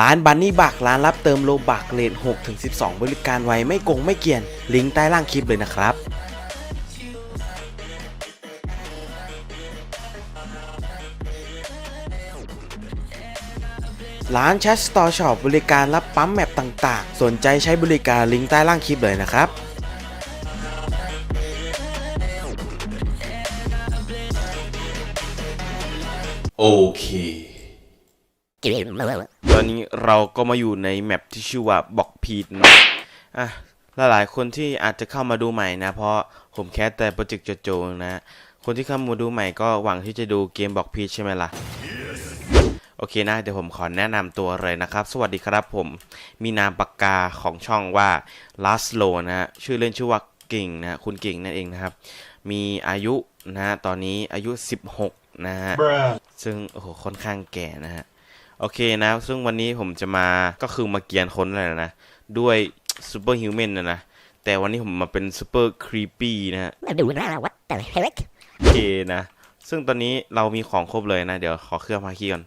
ร้านบันนี่บักร้านรับเติมโลบักเลท6ถึง12 บริการไวไม่โกงไม่เกียน ลิงก์ใต้ล่างคลิปเลยนะครับร้าน Chat Store Shop บริการรับปั๊มแมปต่างๆ สนใจใช้บริการลิงก์ใต้ล่างคลิปเลยนะครับ โอเค อนนี้เราก็มาอยู่ในแมปที่ชื่อว่าบอกพีดนะอะหลายๆคนที่อาจจะเข้ามาดูใหม่นะ เพราะผมแค่แต่โปรเจกต์โจโจนะคนที่เข้ามาดูใหม่ก็หวังที่จะดูเกมบอกพีดใช่ไหมล่ะ โอเคนะ เดี๋ยวผมขอแนะนำตัวเลยนะครับ สวัสดีครับผม มีนามปากกาของช่องว่า Last Low นะฮะชื่อเล่นชื่อว่าเก่งนะคุณเก่งนั่นเองนะครับ มีอายุนะฮะตอนนี้อายุ 16 นะฮะซึ่งโอ้โหค่อนข้างแก่นะฮะ โอเคนะ ซึ่งวันนี้ผมจะมาก็คือมาเกียนคนอะไรนะ ด้วยซูเปอร์ฮิวแมนนะนะ แต่วันนี้ผมมาเป็นซูเปอร์ครีปปี้นะฮะดูหน้า what the heck โอเคนะ ซึ่งตอนนี้เรามีของครบเลยนะ เดี๋ยวขอเครื่องฮาคิก่อน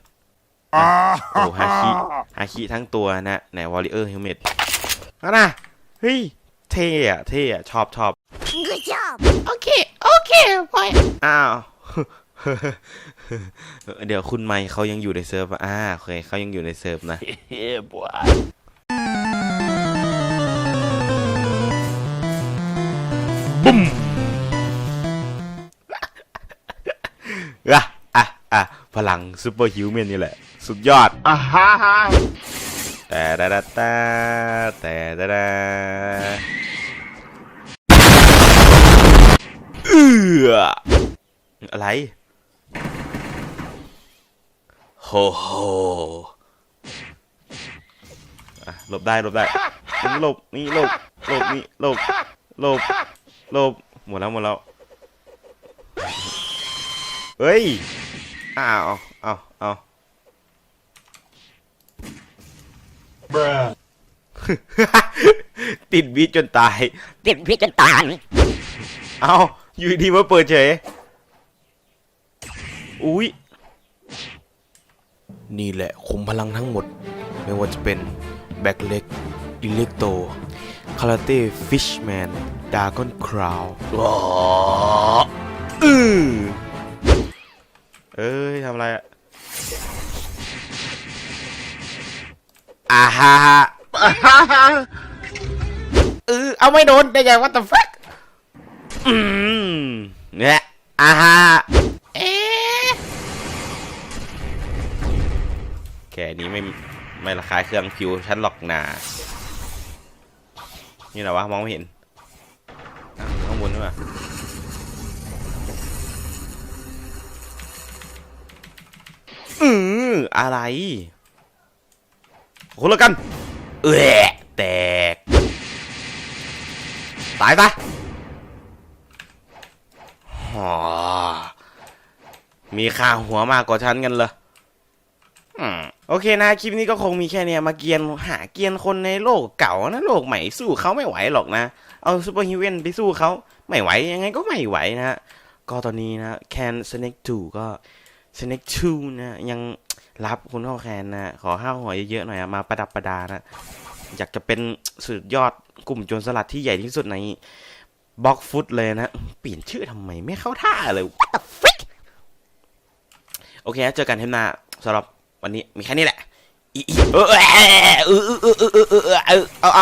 โอ้ฮาคิฮาคิทั้งตัวนะไหนวอริเออร์เฮลเมตนะเฮ้ยเท่อะเท่อะชอบชอบ good job โอเค โอเคพอยอ้าว เดี๋ยวคุณไมค์เขายังอยู่ในเซิร์ฟอะอ่าโอเคเขายังอยู่ในเซิร์ฟนะ เฮ้ยบัวอะอะอะพลังซูเปอร์ฮิวแมนนี่แหละ สุดยอด อ่าฮ่าฮ่าแต่ดาดาตาแต่ดาดาเอืออะไร โฮโฮอะหลบได้หลบได้นี่หลบนี่หลบหลบนี่หลบหลบหลบหมดแล้วหมดแล้วเฮ้ยอ้าวเอาเอาติดบีทจนตาย ติดพิษจนตาย เอาอยู่ดีมาเปิดเฉย อุ้ย นี่แหละคุมพลังทั้งหมด ไม่ว่าจะเป็นแบ็คเล็กอิเล็กโตคาราเต้ฟิชแมนดากอนคราวว้าอือเอ้ยทำอะไรอะอ่าฮ่าฮ่าเออเอาไม่โดนได้ไง what the fuck อืมเนี่ยอ่าฮ่า แค่นี้ไม่ไม่ระคายเครื่องผิวฉันหรอกนา นี่หละวะ มองไม่เห็น ข้างบนด้วยอืออะไรคนละกัน เอ้ยแตก ตายซะมีค่าหัวมากกว่าฉันกันเลย โอเคนะคลิปนี้ก็คงมีแค่เนี้ยมาเกียนหาเกียนคนในโลกเก่านะโลกใหม่สู้เขาไม่ไหวหรอกนะ เอาซูเปอร์ฮิวแมนไปสู้เขาไม่ไหวยังไงก็ไม่ไหวนะฮะก็ตอนนี้นะแคนสเน็กทูก็สเน็กทูนะยังรับคุณพ่อแคนนะขอห้าหัวเยอะๆหน่อยอะมาประดับประดานะอยากจะเป็นสุดยอดกลุ่มโจรสลัดที่ใหญ่ที่สุดในบล็อกฟุตเลยนะเปลี่ยนชื่อทำไมไม่เข้าท่าเลยโอเคนะเจอกันเทปหน้าสำหรับ วันนี้มีแค่นี้แหละอีอีเออเออเออเออเออเออเออเออเอาเอ